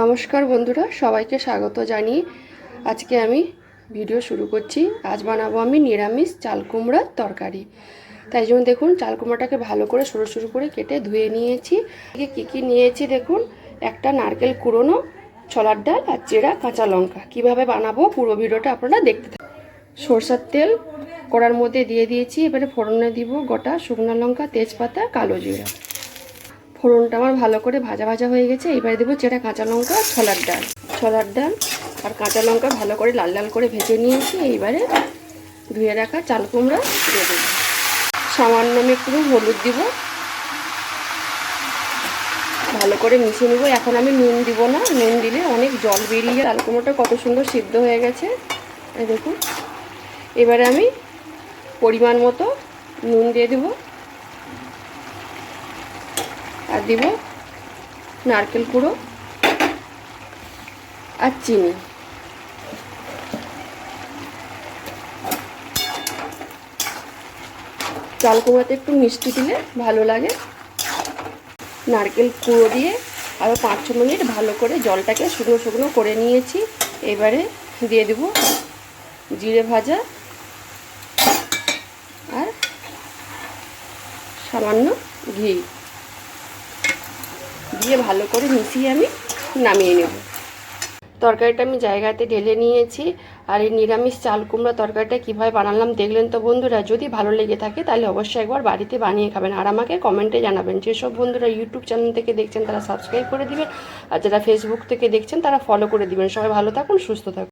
নমস্কার বন্ধুরা, সবাইকে স্বাগত জানিয়ে আজকে আমি ভিডিও শুরু করছি। আজ বানাবো আমি নিরামিষ চাল কুমড়ার তরকারি। তাই জন্য দেখুন, চাল কুমড়াটাকে ভালো করে সরু সরু করে কেটে ধুয়ে নিয়েছি। কী কী নিয়েছি দেখুন, একটা নারকেল কুড়োনো, ছোলার ডাল আর চেরা কাঁচা লঙ্কা। কীভাবে বানাবো পুরো ভিডিওটা আপনারা দেখতে থাকুন। সরষের তেল কড়ার মধ্যে দিয়ে দিয়েছি, এবারে ফোড়নে দিব গোটা শুকনো লঙ্কা, তেজপাতা, কালো জিরা। ফোড়নটা আমার ভালো করে ভাজা ভাজা হয়ে গেছে। এবারে দেবো যেটা কাঁচা লঙ্কা ছোলার ডাল। ছোলার ডাল আর কাঁচা লঙ্কা ভালো করে লাল লাল করে ভেজে নিয়েছি। এইবারে ধুয়ে রাখা চাল কুমড়া দিয়ে দেবো। সামান্য আমি একটু হলুদ দিব। ভালো করে মিশিয়ে নেব। এখন আমি নুন দিব না। নুন দিলে অনেক জল বেরিয়ে চাল কুমড়োটা কত সুন্দর সিদ্ধ হয়ে গেছে। দেখুন। এবারে আমি পরিমাণ মতো নুন দিয়ে দেবো। আর দিব নারকেল কুড়ো আর চিনি। চাল কুমড়াতে একটু মিষ্টি দিলে ভালো লাগে। নারকেল কুড়ো দিয়ে আরও পাঁচ ছ মিনিট ভালো করে জলটাকে শুকনো শুকনো করে নিয়েছি। এবারে দিয়ে দেব জিরে ভাজা আর সামান্য ঘি। দিয়ে ভালো করে মিশিয়ে আমি নামিয়ে নেব। তরকারিটা আমি জায়গাতে ঢেলে নিয়েছি আর এই নিরামিষ চাল কুমড়া তরকারিটা কীভাবে বানালাম দেখলেন তো বন্ধুরা। যদি ভালো লেগে থাকে তাহলে অবশ্যই একবার বাড়িতে বানিয়ে খাবেন আর আমাকে কমেন্টে জানাবেন। যেসব বন্ধুরা ইউটিউব চ্যানেল থেকে দেখছেন তারা সাবস্ক্রাইব করে দিবেন আর যারা ফেসবুক থেকে দেখছেন তারা ফলো করে দিবেন। সবাই ভালো থাকুন, সুস্থ থাকুন।